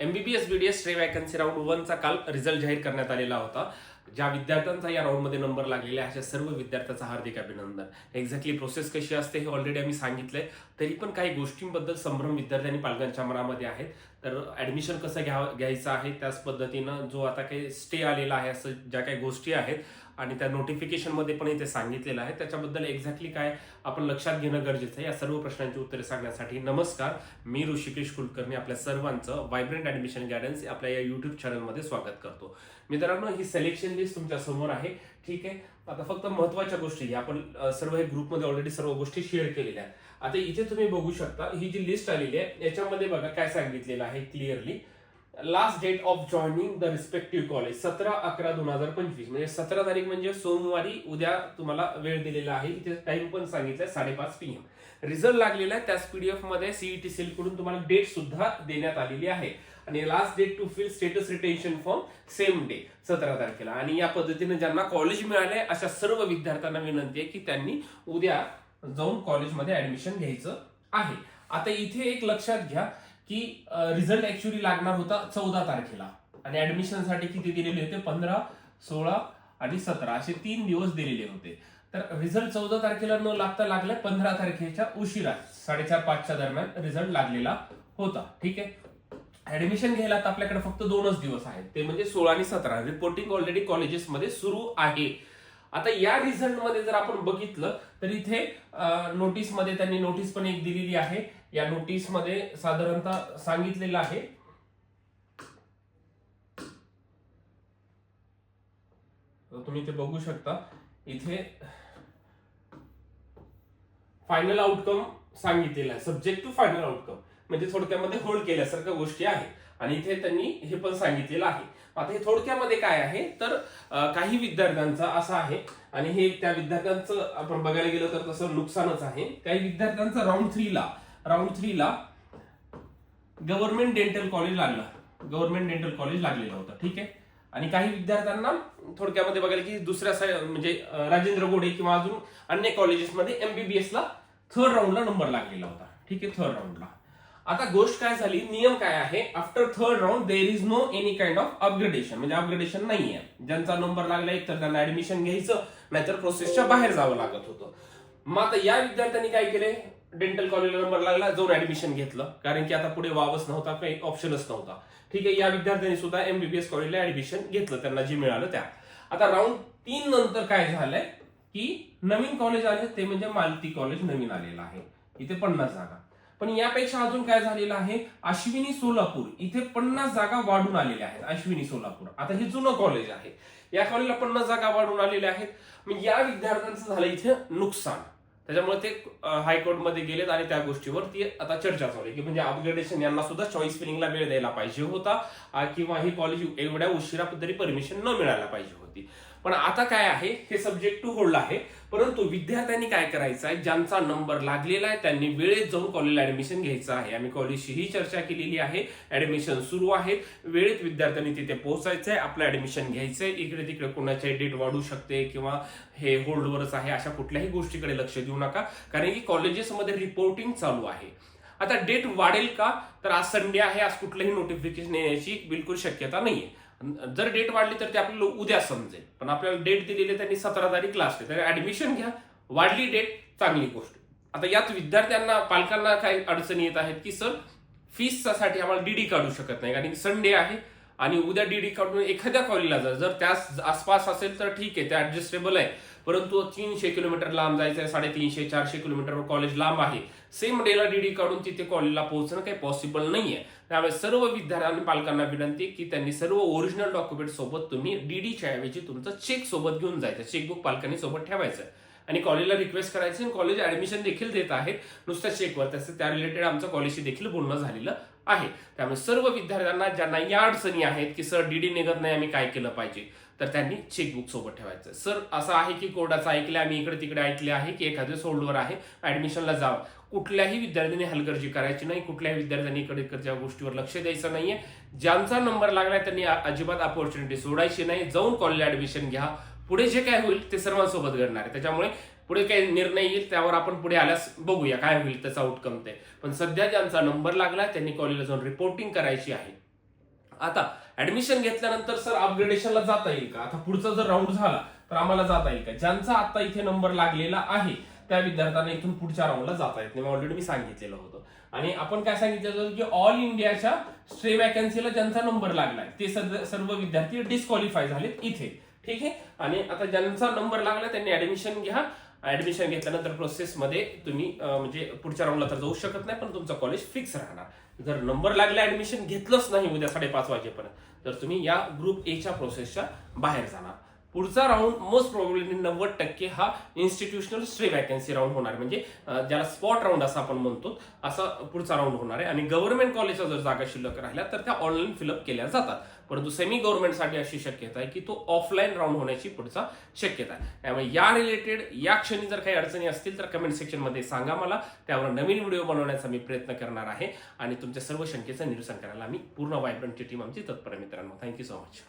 MBBS BDS stray vacancy round वनचा काल result जाहीर करण्यात आलेला होता. ज्या विद्यार्थ्यांचा या राऊंडमध्ये नंबर लागलेला आहे अशा सर्व विद्यार्थ्यांचं हार्दिक अभिनंदन. एक्झॅक्टली प्रोसेस कशी असते हे ऑलरेडी आम्ही सांगितलंय. तरी पण काही गोष्टींबद्दल संभ्रम विद्यार्थी आणि पालकांच्या मनामध्ये आहेत. तर ॲडमिशन कसं घ्या घ्यायचं आहे? त्याच पद्धतीनं जो आता काही स्टे आलेला आहे असं ज्या काही गोष्टी आहेत आणि त्या नोटिफिकेशनमध्ये पण इथे सांगितलेलं आहे. त्याच्याबद्दल एक्झॅक्टली काय आपण लक्षात घेणं गरजेचं आहे. या सर्व प्रश्नांची उत्तरे सांगण्यासाठी नमस्कार. मी ऋषिकेश कुलकर्णी आपल्या सर्वांचं व्हायब्रंट ॲडमिशन गायडन्स आपल्या या युट्यूब चॅनलमध्ये स्वागत करतो. मित्रांनो ही सिलेक्शन लिस्ट तुमच्यासमोर आहे. ठीक आहे? आता फक्त महत्त्वाच्या गोष्टी आपण सर्व हे ग्रुपमध्ये ऑलरेडी सर्व गोष्टी शेअर केलेल्या आहेत. आता इथे तुम्ही बघू शकता ही जी लिस्ट आलेली आहे याच्यामध्ये बघा काय सांगितलेलं आहे clearly last date of joining the respective college सतरा अकरा दोन हजार पंचवीस. म्हणजे सतरा तारीख म्हणजे सोमवारी उद्या तुम्हाला वेळ दिलेला आहे. इथे टाइम पण सांगितलंय साडेपाच पी एम रिझल्ट लागलेला आहे त्याच पीडीएफमध्ये सीईटी सेल कडून तुम्हाला डेट सुद्धा देण्यात आलेली आहे. आणि last date to fill status retention form same day सतरा तारखेला. आणि या पद्धतीने ज्यांना कॉलेज मिळाले अशा सर्व विद्यार्थ्यांना विनंती आहे की त्यांनी उद्या जाऊन कॉलेजमध्ये ऍडमिशन घ्यायचं आहे. आता इथे एक लक्षात घ्या. की रिझल्ट ऍक्च्युअली लागणार होता चौदा तारखेला. आणि ऍडमिशनसाठी किती दिलेले होते? पंधरा सोळा आणि सतरा. असे तीन दिवस दिलेले होते. तर रिझल्ट चौदा तारखेला न लागता लागलाय पंधरा तारखेच्या उशिरा साडेचार पाचच्या दरम्यान रिझल्ट लागलेला होता. ठीक आहे? ऍडमिशन घ्यायला तर आपल्याकडे फक्त दोनच दिवस आहेत. ते म्हणजे सोळा आणि सतरा. रिपोर्टिंग ऑलरेडी कॉलेजेसमध्ये सुरू आहे. आता या रिझल्टमध्ये जर आपण बघितलं तर इथे नोटीसमध्ये त्यांनी नोटीस पण एक दिलेली आहे. या नोटीसमध्ये साधारणतः सांगितलेलं आहे. तुम्ही इथे बघू शकता. इथे फायनल आउटकम सांगितलेला आहे. सब्जेक्ट टू फायनल आउटकम म्हणजे थोडक्यामध्ये होल्ड केल्यासारख्या गोष्टी आहेत. आणि इथे त्यांनी हे पण सांगितलेलं आहे. आता हे थोडक्यामध्ये काय आहे? तर काही विद्यार्थ्यांचं असं आहे आणि हे त्या विद्यार्थ्यांचं आपण बघायला गेलं तर तसं नुकसानच आहे. काही विद्यार्थ्यांचं राऊंड थ्रीला राऊंड थ्रीला गव्हर्नमेंट डेंटल कॉलेज लागलं. गव्हर्नमेंट डेंटल कॉलेज लागलेलं होतं ठीक आहे? आणि काही विद्यार्थ्यांना थोडक्यामध्ये बघायला की दुसऱ्या म्हणजे राजेंद्र गोडे किंवा अजून अन्य कॉलेजेसमध्ये एमबीबीएस ला थर्ड राऊंडला नंबर लागलेला होता ठीक आहे? थर्ड राऊंडला आता गोष्ट काय झाली? नियम काय आहे? After third round there is no any kind of upgradation म्हणजे अपग्रेडेशन नाहीये. ज्यांचा नंबर लागला एक तर त्यांना ऍडमिशन घ्यायचं नाहीतर प्रोसेसच्या बाहेर जावं लागत होतं. मग आता या विद्यार्थ्यांनी काय केले? डेंटल कॉलेजला नंबर लागला जाऊन ऍडमिशन घेतलं. कारण की आता पुढे वावच नव्हता काही ऑप्शनच नव्हता. ठीक आहे या विद्यार्थ्यांनी सुद्धा एमबीबीएस कॉलेजला ऍडमिशन घेतलं त्यांना जे मिळालं त्या. आता राऊंड तीन नंतर काय झालंय? की नवीन कॉलेज आले ते म्हणजे मालती कॉलेज नवीन आलेलं आहे. इथे पन्नास जागा. पण यापेक्षा अजून काय झालेलं आहे? अश्विनी सोलापूर. इथे पन्नास जागा वाढून आलेल्या आहेत अश्विनी सोलापूर. आता हे जुनं कॉलेज आहे. या कॉलेजला पन्नास जागा वाढून आलेल्या आहेत. मग या विद्यार्थ्यांचं झालं इथे नुकसान. त्याच्यामुळे ते हायकोर्टमध्ये गेलेत आणि त्या गोष्टीवर ती आता चर्चा चालू आहे. की म्हणजे अपग्रेडेशन यांना सुद्धा चॉईस फिलिंगला वेळ द्यायला पाहिजे होता किंवा ही कॉलेज एवढ्या उशिरा तरी परमिशन न मिळायला पाहिजे होता. पण आता काय आहे हे सब्जेक्ट टू होल्ड आहे. परंतु विद्यार्थ्यांनी काय करायचं आहे ज्यांचा नंबर लागलेला आहे त्यांनी वेळेत जाऊन कॉलेजला ऍडमिशन घ्यायचं आहे. आम्ही कॉलेजशीही चर्चा केलेली आहे. ऍडमिशन सुरू आहे वेळेत विद्यार्थ्यांनी तिथे पोहोचायचं आहे. आपलं ऍडमिशन घ्यायचंय इकडे तिकडे कोणाची डेट वाढू शकते किंवा हे होल्डवरच आहे अशा कुठल्याही गोष्टीकडे लक्ष देऊ नका. कारण की कॉलेजेसमध्ये रिपोर्टिंग चालू आहे. आता डेट वाढेल का? तर आज संडे आहे. आज कुठलंही नोटिफिकेशन येण्याची बिलकुल शक्यता नाहीये. जर डेट वाढली तर ते आपल्याला उद्या समजेल. पण आपल्याला डेट दिलेली त्यांनी सतरा तारीख लास्ट आहे. तर ऍडमिशन घ्या. वाढली डेट चांगली गोष्ट. आता यात विद्यार्थ्यांना पालकांना काही अडचणी येत आहेत की सर फीससाठी आम्हाला डीडी काढू शकत नाही. कारण की संडे आहे आणि उद्या डीडी काढून एखाद्या कॉलेजला जर जर त्याच आसपास असेल तर ठीक आहे ते ॲडजस्टेबल आहे. परंतु तीनशे किलोमीटर लांब जायचं आहे साडेतीनशे चारशे किलोमीटरवर कॉलेज लांब आहे. सेम डेला डीडी काढून तिथे कॉलेजला पोहोचणं काही पॉसिबल नाही आहे त्यामुळे सर्व विद्यार्थ्यांनी पालकांना विनंती की त्यांनी सर्व ओरिजिनल डॉक्युमेंट सोबत तुम्ही डीडीच्या ऐवजी तुमचं चेक सोबत घेऊन जायचं. चेकबुक पालकांनी सोबत ठेवायचं. आणि कॉलेजला रिक्वेस्ट करायची आणि कॉलेज ऍडमिशन देखील देत आहेत. नुसत्या चेकवर तसं त्या रिलेटेड आमचं कॉलेजशी देखील बोलणं झालेलं आहे. त्यामुळे सर्व विद्यार्थ्यांना ज्यांना या अडचणी आहेत की सर डीडी निघत नाही आम्ही काय केलं पाहिजे? तर त्यांनी चेकबुक सोबत ठेवायचं. सर असं आहे की कोर्टाचं ऐकलं आम्ही इकडे तिकडे ऐकले आहे की एखाद्या सोल्डवर आहे ऍडमिशनला जावं. कुठल्याही विद्यार्थ्यांनी हलगर्जी करायची नाही कुठल्याही विद्यार्थ्यांनी इकडे इकडच्या गोष्टीवर लक्ष द्यायचं नाहीये. ज्यांचा नंबर लागलाय त्यांनी अजिबात अपॉर्च्युनिटी सोडायची नाही. जाऊन कॉलेजला ऍडमिशन घ्या. पुढे जे काय होईल ते सर्वांसोबत घडणार आहे. त्याच्यामुळे पुढे काही निर्णय येईल त्यावर आपण पुढे आल्यास बघूया काय होईल त्याचा आउटकम ते. पण सध्या ज्यांचा नंबर लागला त्यांनी कॉलेजला जाऊन रिपोर्टिंग करायची आहे. आता ऍडमिशन घेतल्यानंतर सर अपग्रेडेशनला जाता येईल का? आता पुढचा जर राऊंड झाला तर आम्हाला जाता येईल का? ज्यांचा आता इथे नंबर लागलेला आहे त्या विद्यार्थ्यांना इथून पुढच्या राऊंडला जाता येत नाही. ऑलरेडी मी सांगितलेलं होतं. आणि आपण काय सांगितलेलं होतं की ऑल इंडियाच्या स्ट्रे वॅकन्सीला ज्यांचा नंबर लागलाय ते सर्व विद्यार्थी डिस्क्वालिफाय झालेत इथे. ठीक आहे? आणि आता ज्यांचा नंबर लागला त्यांनी ऍडमिशन घ्या. ऍडमिशन घेतल्यानंतर प्रोसेसमध्ये तुम्ही म्हणजे पुढच्या राऊंडला तर जाऊ शकत नाही पण तुमचं कॉलेज फिक्स राहणार. जर नंबर लागला ऍडमिशन घेतलंच नाही उद्या साडेपाच वाजेपर्यंत तर तुम्ही या ग्रुप एच्या प्रोसेसच्या बाहेर जाणार. पुढचा राऊंड मोस्ट प्रोबेबली नव्वद टक्के हा इन्स्टिट्यूशनल स्ट्रे वॅकन्सी राऊंड होणार. म्हणजे ज्याला स्पॉट राऊंड असं आपण म्हणतो असा पुढचा राऊंड होणार आहे. आणि गव्हर्नमेंट कॉलेजच्या जर जागा शिल्लक राहिल्या तर त्या ऑनलाईन फिलअप केल्या जातात. परंतु सेमी गव्हर्नमेंटसाठी अशी शक्यता आहे की तो ऑफलाईन राऊंड होण्याची पुढचा शक्यता आहे. त्यामुळे या रिलेटेड या क्षणी जर काही अडचणी असतील तर कमेंट सेक्शनमध्ये सांगा मला. त्यावर नवीन व्हिडिओ बनवण्याचा मी प्रयत्न करणार आहे. आणि तुमच्या सर्व शंकेचं निरसन करायला मी पूर्ण वायब्रंटची टीम आमची तत्पर मित्रांनो थँक्यू सो मच